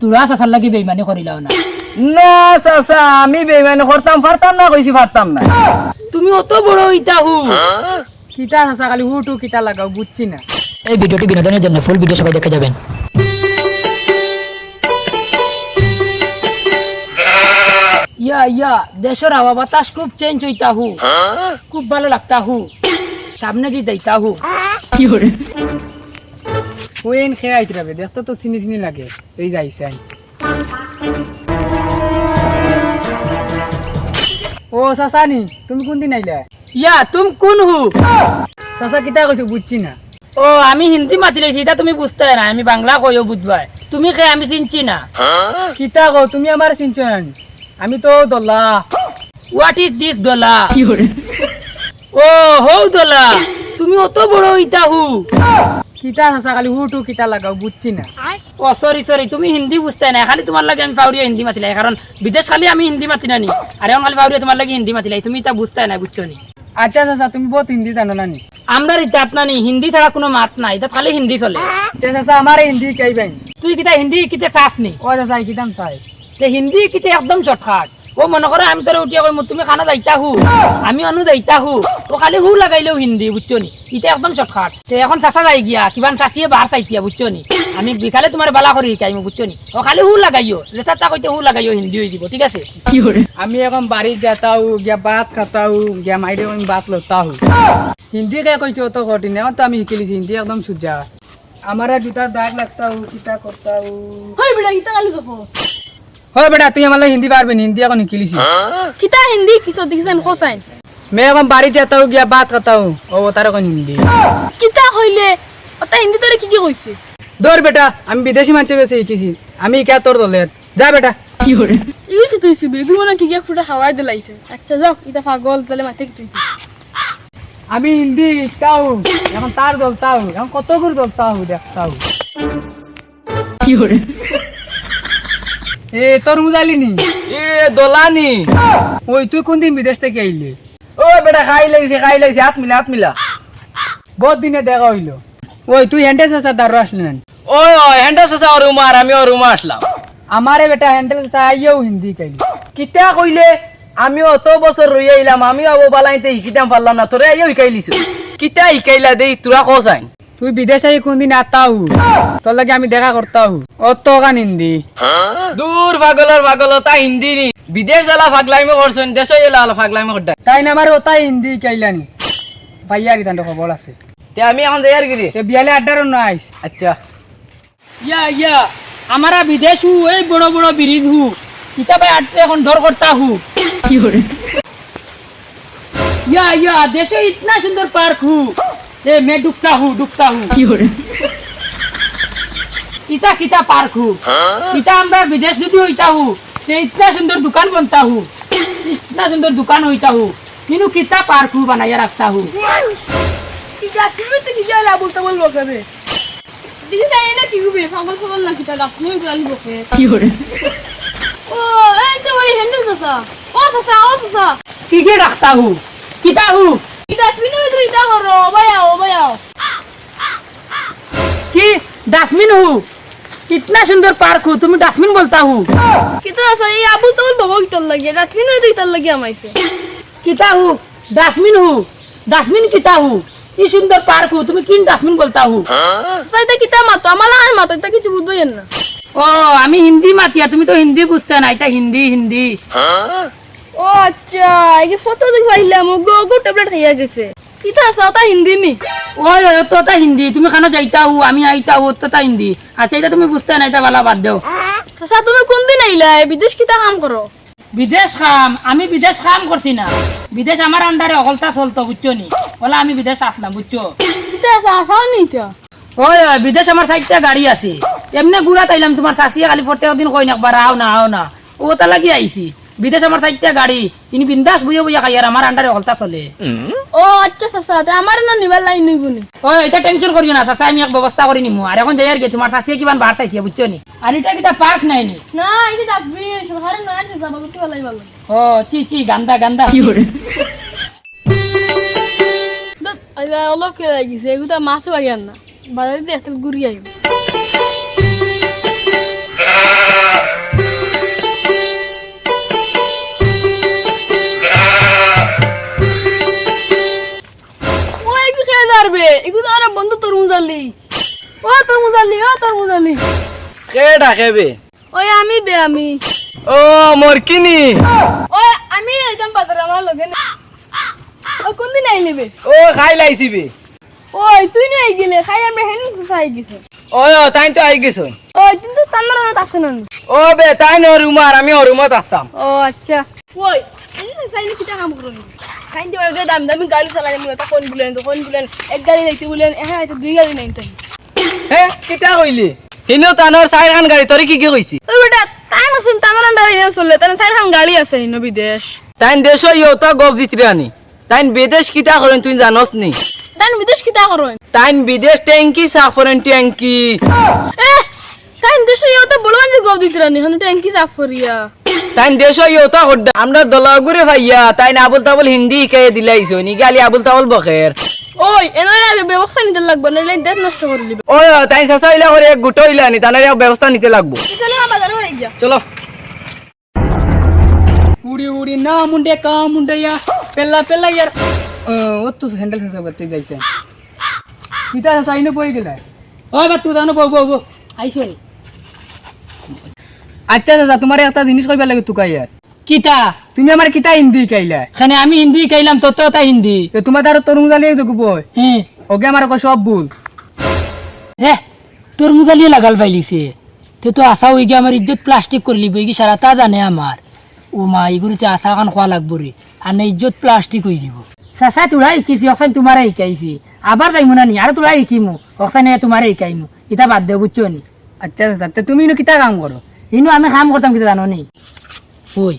তোরা চাচার লাগি বেইমানি করিলাও না। না চাচা আমি বেইমানি করতাম পারতাম না কইছি পারতাম না। তুমি অত বড় হইতা হু। কিতা চাচা খালি হুটু কিতা লাগাও বুঝছি না। এই ভিডিওটি বিনোদনের জন্য ফুল ভিডিও সবাই দেখে যাবেন। ইয়া ইয়া দেশের হাওয়া বাতাস খুব চেঞ্জ হইতা হু। খুব ভালো লাগতা হু। সামনে দিয়ে যাইতা হু। কি করে ওয়েন খেয়ে আইতে যাবে। দেখতে তো চিনি চিনি লাগে। এই যাইছে আই ও চাচা নি তুমি কোন দিন আইলা? ইয়া তুম কোন হু? চাচা কিতা কইছো বুঝছি না। ও আমি হিন্দি মাতি লাইছি এটা তুমি বুঝতে না আমি বাংলা কইও বুঝবাই। তুমি কে আমি চিনছি না। কিতা কো তুমি আমার চিনছো না? আমি তো দল্লা হোয়াট ইজ দিস দোলা? ও হৌ দোলা তুমি অত বড় হইতা হু। কিতা চাচা খালি হুটু কিতা লাগাও বুঝছি না? ও সরি সরি তুমি হিন্দি বুঝতে না খালি তোমার লাগে আমি পাউরিয়া হিন্দি মাতিলাই কারণ বিদেশ খালি আমি হিন্দি মাতি নানি আর এখন খালি পাউরিয়া তোমার লাগে হিন্দি মাতিলাই তুমি তা বুঝতে না বুঝছ নি আচ্ছা চাচা তুমি বহুত হিন্দি জানো না নি আমরা ইতাত নানি হিন্দি ছাড়া কোনো মাত নাই এটা খালি হিন্দি চলে। আচ্ছা চাচা আমার হিন্দি কাই বাইন তুই কিতা হিন্দি কিতে চাস নি? ও চাচা কিতাম চাই। হিন্দি কিতে একদম শর্টকাট ও মনে করো আমি তোরে উঠিয়া কইমু তুমি খানা যাইতা হু? আমি অনু যাইতা হু। তো খালি হু লাগাইলেও হিন্দি বুঝছ নি? ইটা একদম শর্টকাট তে এখন চাচা যাই গিয়া কিমান চাচিয়ে বাহার চাইতিয়া বুঝছ নি? আমি বিকালে তোমার বালা করি শিকাইমু বুঝছ নি? ও খালি হু লাগাইও। রেসাটা কইতে হু লাগাইও হিন্দি হই দিব ঠিক আছে? আমি এখন বাড়ি যাতাও গিয়া বাত খাতাও গিয়া মাইরে আমি ভাত লতাও হিন্দি কে কইতে অত কঠিন এখন তো আমি শিখিলিছি হিন্দি একদম সুজা আমারা জুতা দাগ লাগতাও কিতা করতাও হই বেটা ইটা গালি গপস হয় বেটা তুই আমার হিন্দি পারবি হিন্দি এখন নিকিলিছি। কিতা হিন্দি কিছু দেখিছেন কোসাইন মে এখন বাড়ি যেতাও গিয়া বাত কথাও ও তার এখন হিন্দি। কিতা কইলে ওটা হিন্দি তোরে কি কি কইছে দর বেটা আমি বিদেশি মানুষের কাছে শিখেছি আমি কে তোর দলে। যা বেটা। কি হরে ইউসি তুই সুবি তুই মনে কি কি ফুটা খাওয়াই দিলাইছে। আচ্ছা যাও ইতা পাগল তাহলে মাথে কি তুই আমি হিন্দি তাও এখন তার দল তাও এখন কত করে দল তাও দেখ তাও কি হরে এ তোর মুজালিনি এ দোলানি। ওই তুই কোন দিন বিদেশ থেকে আইলি? ও বেটা খাই লাইছে খাই লাইছে হাত মিলা হাত মিলা। বহুত দিনে দেখা হইল। ওই তুই হ্যান্ডেল চাষা দাঁড়ো আসলি না? ওই ওই হ্যান্ডা চাচা ওর রুমা আর আমি ওর রুমা আসলাম। আমারে বেটা হ্যান্ডেল চাষা আইয়াও হিন্দি কাইলি। কিতা কইলে? আমি অত বছর রই আইলাম আমি আবো বালাইতে শিকিতাম পারলাম না তোরে আইও শিকাইলিছো কিতা শিকাইলা দেই তোরা কসাইন তুই বিদেশ আই কোন দিন আতাও তোর লাগে আমি দেখা করতাও অত গান হিন্দি দূর পাগলের পাগল তা হিন্দি নি। বিদেশ জ্বালা ফাগলাইমে করছেন দেশ এলা ফাগলাইমে করতে তাই না আমার ওটাই হিন্দি কাইলানি। ভাইয়ারি তান্ড খবর আছে। তে আমি এখন যাই আর গিরি তে বিয়ালে আড্ডারও নাইস আচ্ছা। ইয়া ইয়া আমারা বিদেশ হু এই বড় বড় ব্রিজ হু কিতাবে আটতে এখন ডর করতা হু কি করে ইয়া ইয়া দেশে ইতনা সুন্দর পার্ক হু। এ মে ডুবতা হু ডুবতা হু কি করে কিতা কিতা পার্ক হু কিতা আমরা বিদেশ যদি হইতা হু তে ইতনা সুন্দর দোকান বনতা হু ইতনা সুন্দর দোকান হইতা হু কিন্তু কিতা পার্ক হু বানাইয়া রাখতা হু কি যা তুমি তো কি যা লা বলতে বলব কবে দিদি তাই না কি হবে পাগল পাগল না কিতা লাভ তুমি গালি বকে কি করে ও এই তো বলি হ্যান্ডেল চাচা ও চাচা ও চাচা কি কি রাখতা হু কিতা হু ডাস্টবিনের ভিতরে ইটা করো ওবায়াও ওবায়াও কি? ডাস্টবিন হু কিতনা সুন্দর পার্ক হু তুমি ডাস্টবিন বলতা হু কিতা আছে এই আবুল তোল বাবা ইটার লাগে ডাস্টবিন হইতে ইটার লাগে আমাইছে কিতা হু ডাস্টবিন হু ডাস্টবিন কিতা হু কি সুন্দর পার্ক হু তুমি কিন ডাস্টবিন বলতা হু সাইদা কিতা মাতো আমালা আর মাতো এটা কিছু বুঝবই না ও আমি হিন্দি মাতিয়া তুমি তো হিন্দি বুঝতে না এটা হিন্দি হিন্দি ও আচ্ছা এই ফটো দেখি পাইলাম গো গো ট্যাবলেট খাইয়া গেছে কিতা আছে ওটা হিন্দি নি? ওই ওই তো তা হিন্দি তুমি খানো যাইতা হু আমি আইতা হু তো তা হিন্দি। আচ্ছা এটা তুমি বুঝতে না এটা বালা বাদ দেও। চাচা তুমি কোন দিন আইলা বিদেশ কিতা কাম করো বিদেশ কাম আমি বিদেশ কাম করছি না। বিদেশ আমার আন্ডারে অকলতা চলতো বুঝছ নি? বলা আমি বিদেশ আসলাম বুঝছ কিতা আছে আসাও নি এটা ওই ওই বিদেশ আমার চারটা গাড়ি আছে। এমনি ঘুরা তাইলাম তোমার শাশিয়ে খালি প্রত্যেক দিন কই না একবার আও না আও না। ও তা লাগি আইছি বিদেশ আমার চারটা গাড়ি তিনি বিন্দাস বুঝে বুঝে খাই আর আমার আন্ডারে হলতা চলে। ও আচ্ছা চাচা তে আমার না নিবার লাইন নইবনি ওই এটা টেনশন করিও না চাচা আমি এক ব্যবস্থা করে নিমু। আর এখন যাই আর কি তোমার শাশিয়ে কিমান বার চাইছে বুঝছ নি? আর এটা কিটা পার্ক নাই নি? না এই যে ডাস্টবিন সরকারের নয় আছে যাবা করতে ভালাই ভালো ও চি চি গান্দা গান্দা কি করে অলপ কে লাগিছে এগুলা মাছ বাগিয়ান না বাজারে একটা ঘুরি আইব তোর বুঝালি কে ডাকে বে ওই আমি বে আমি। ও মোর কিনি। ওই আমি একদম বাজারে আমার লগে নে। ওই কোন দিন আইলি বে ও খাই লাইছি বে ওই তুই নাই গেলে খাই আমি হেন খাই গেছে। ও ও, তাই তো আই গেছ। ওই কিন্তু তান্দার মত আছে না ও বে তাই নো রুমার আমি ও রুমত আসতাম ও আচ্ছা। ওই খাইলে কিটা কাম করুন খাই দিয়ে ওই দাম দামি গাড়ি চালাই আমি ওটা কোন বুলেন তো কোন বুলেন? এক গাড়ি যাইতে বুলেন। হ্যাঁ এটা দুই গাড়ি নাই তাই। হে কিটা কইলি? হিনো তানোর চাইর খান গাড়ি তোরে কি কি কইছি ওই বেটা তাই না শুন তামার আন্ডারে নিয়ে চললে তাহলে চার খান গাড়ি আছে হিনো বিদেশ। তাই দেশ ইয়তা গপ দিতরে আনি। তাই বিদেশ কিটা করেন তুই জানোস নি? তাই বিদেশ কিটা করুন তাই বিদেশ ট্যাঙ্কি সাফ করেন ট্যাঙ্কি এ তাই দেশে ইও তো বলবান যে গব দিতে রানি হন ট্যাঙ্কি সাফ করিয়া তাই দেশ ইয়তা হড্ডা আমরা দলাগুরে ভাইয়া তাই আবুল তাবুল হিন্দি কে দিলাইছো নি গালি আবুল তাবুল বখের। ওই এনারে ব্যবস্থা নিতে লাগবে না দেশ নষ্ট করে লিবে ও তাই চাচা ইলা করে এক গুটো ইলা নি তানের ব্যবস্থা নিতে লাগবো। চলো না বাজারে হয়ে গিয়া। চলো। উড়ি উড়ি না মুন্ডে কা মুন্ডেয়া পেল্লা পেল্লা ইয়ার। ও তো হ্যান্ডেল সেন্সার করতে যাইছে। কিতা চাইনে পড়ে গেলে। ওই বাত্তু জানো বউ বউ নি। আচ্ছা দাদা তোমার একটা জিনিস কইবা লাগে তুকা ইয়ার। কিতা? তুমি আমার কিতা হিন্দি কাইলা? এখানে আমি হিন্দি কাইলাম তোর তো তা হিন্দি। তো তোমার তার তরুণ জালিয়ে দেখব হ্যাঁ ওকে আমার কো সব ভুল। হে তোর মুজালিয়ে লাগাল পাইলিছে তে তো আশা হয়ে গিয়ে আমার ইজ্জত প্লাস্টিক করলি বই কি সারা তা জানে আমার। ও মা এগুলোতে আশা খান খোয়া লাগবো রে। আর না ইজ্জত প্লাস্টিক হয়ে দিব চাচা তোরা শিকিছি অকসান তোমারে শিকাইছি আবার যাইমু না নি আর তোরা শিকিমু অকসানে তোমারে শিকাইমু এটা বাদ দে বুঝছ নি? আচ্ছা দাদা তে তুমি ইনো কিতা কাম করো? ইনো আমি কাম করতাম কিন্তু জানো নি ওই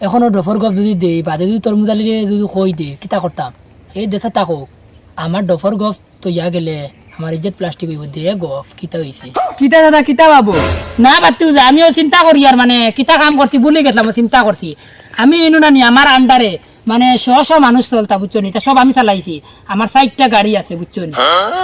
এখনও ডফর গপ যদি দে বাদে যদি তোর মুজালিয়ে যদি কই দে কিতা করতাম এই দেশে তাকো আমার ডফর গপ তো ইয়া গেলে আমার ইজ্জত প্লাস্টিক হইব দে গপ কিতা হইছে কিতা দাদা কিতা পাবো? না যা আমিও চিন্তা করি আর মানে কিতা কাম করছি ভুলে গেছিলাম চিন্তা করছি আমি এনু নানি আমার আন্ডারে মানে শ শ মানুষ চলতা বুঝছ নি তা সব আমি চালাইছি। আমার চারটা গাড়ি আছে বুঝছ নি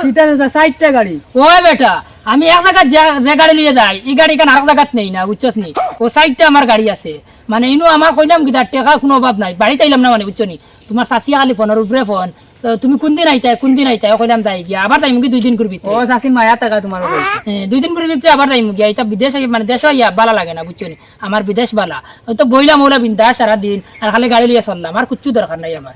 কিতা দাদা ষাটটা গাড়ি? ওই বেটা আমি এক জায়গায় যে- গাড়ি নিয়ে যাই এই গাড়ি কেন আরেক জায়গাত নেই না বুঝছ নি? ও চারটা আমার গাড়ি আছে। মানে ইনু আমার কইলাম কি তার টাকা কোনো অভাব নাই বাড়িতে আইলাম না মানে বুঝছ নি? তোমার চাষি খালি ফোনের উপরে ফোন তুমি কোন দিন আইতা কোন দিন আইতা কইলাম যাই গিয়া আবার যাইম কি দুই দিন করবি ও চাষির মায়া টাকা তোমার হ্যাঁ, দুই দিন পরে কিন্তু আবার যাইমু গিয়া এটা বিদেশ মানে দেশ ইয়া বালা লাগে না বুঝছ নি? আমার বিদেশ বালা। ওই তো বইলাম ওলা বিন্দা সারা দিন আর খালি গাড়ি লিয়ে চললাম আর কিচ্ছু দরকার নাই আমার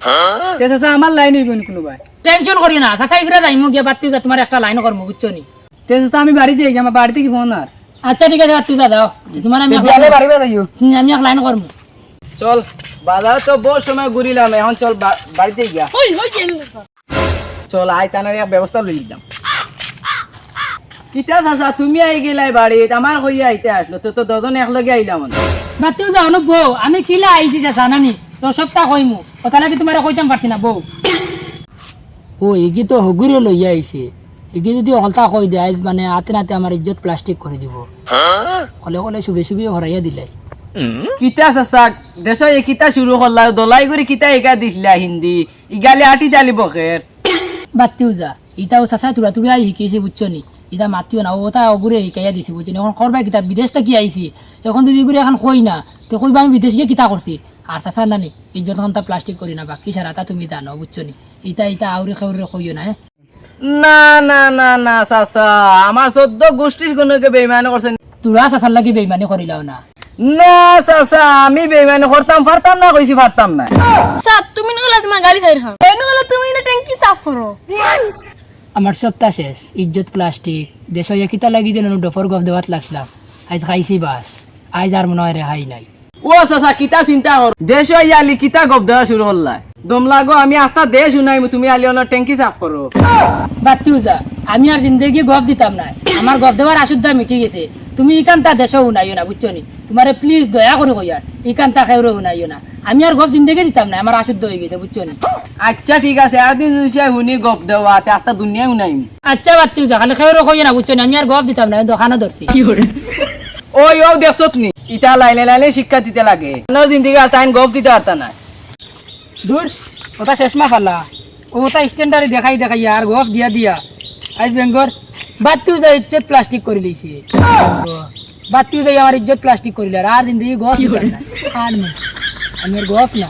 আমার লাইন হইব নি কোনোবাই। টেনশন করি না চাচাই ফিরে যাইমু গিয়া বাতি তোমার একটা লাইন করব বুঝছ নি? তে চাচা আমি বাড়ি যাই আমার বাড়িতে কি ফোন আর? আচ্ছা ঠিক আছে বাতি দাও তোমার আমি বাড়ি যাইও আমি এক লাইন করব। চল বাজার তো বহু সময় ঘুরিলাম এখন চল বাড়িতে গিয়া। চল আই তানের এক ব্যবস্থা লই দিলাম কিতা চাচা তুমি আই গেলাই বাড়িত আমার কইয়া আইতে আসলো তো তো দজন একলগে আইলাম বাতিও যাও না বউ আমি কিলা আইছি চাচা নানি তো সপ্তাহ কইমু কথা লাগি তোমার কইতাম পারছি না বউ ও এগি তো হগুরে লইয়া আইছে। এগি যদি হলতা কই দে মানে হাতে নাতে আমার ইজ্জত প্লাস্টিক করে দিব। কলে কলে শুবে শুবে হরাইয়া দিলাই কিতা চাচা দেশ এ কিতা শুরু করলা দলাই করে কিতা একা দিছিলা হিন্দি। ইগালে আটি ডালি বখের বাতিও যা। ইটাও চাচা তুলা তুলা শিকিয়েছে বুঝছ নি? ইটা মাতিও না ওটা অগুরে শিকাইয়া দিছে বুঝছ নি? এখন করবা কিতা বিদেশ থেকে আইছি এখন যদি এগুলো এখন কই না তো কইবা আমি বিদেশ গিয়ে কিতা করছি আর চাচা নানি ইজ্জত ঘণ্টা প্লাস্টিক করি না বাকি সারাটা তুমি জানো বুঝছ নি? ইটা ইটা আউরে খাউরে কইও না না না না না চাচা আমার চোদ্দ গোষ্ঠীর কোনোকে বেইমান করছেন তোরা চাচার লাগি বেইমানি করিলাও না। না চাচা আমি বেইমান করতাম পারতাম না কইছি পারতাম না। তুমি না গেলে তোমার খাও এনে গেলে তুমি না ট্যাঙ্কি সাফ করো আমার সপ্তাহ শেষ ইজ্জত প্লাস্টিক দেশ কিতা লাগি যেন ডফর গফ দেওয়াত লাগলাম আজ খাইছি বাস আজ আর মনে হয় রেহাই নাই। ও চাচা কিতা চিন্তা কর দেশ ইয়ালি কিতা গপ দেওয়া শুরু করলা দম লাগো আমি আস্তা দেশ শুনাইমু তুমি আলি অন্য ট্যাঙ্কি সাফ করো। বাতিও যা আমি আর জিন্দগি গফ দিতাম না। আমার গফ দেওয়ার আশুদ্ধা মিটি গেছে। তুমি ইকান্তা দেশও শুনাইও না বুঝছ নি? তোমারে প্লিজ দয়া করে কইয়ার ইকান্তা খেউরে শুনাইও না। আমি আর গফ জিন্দগি দিতাম না আমার আশুদ্ধ হয়ে গেছে বুঝছ নি? আচ্ছা ঠিক আছে একদিন যদি শুনি গপ দেওয়া তে আস্তা দুনিয়া শুনাইম। আচ্ছা বাতিও যা খালি খেউরে কইও না বুঝছ নি? আমি আর গফ দিতাম না দোকানও ধরছি। ওই ও দেশত নি। ইটা লাইলে লাইলে শিক্ষা দিতে লাগে। আমার জিন্দিগি আর তাইন গপ দিতে পারতা না দূর। ওটা শেষমা ফালা ওটা স্ট্যান্ডারে দেখাই দেখাই আর গফ দিয়া দিয়া। আইস বেঙ্গর বাতিও যাই ইজ্জত প্লাস্টিক করে লিছি বাতিও যাই আমার ইজ্জত প্লাস্টিক করিলে আর দিন দিয়ে গফ আর আমি আর গফ না।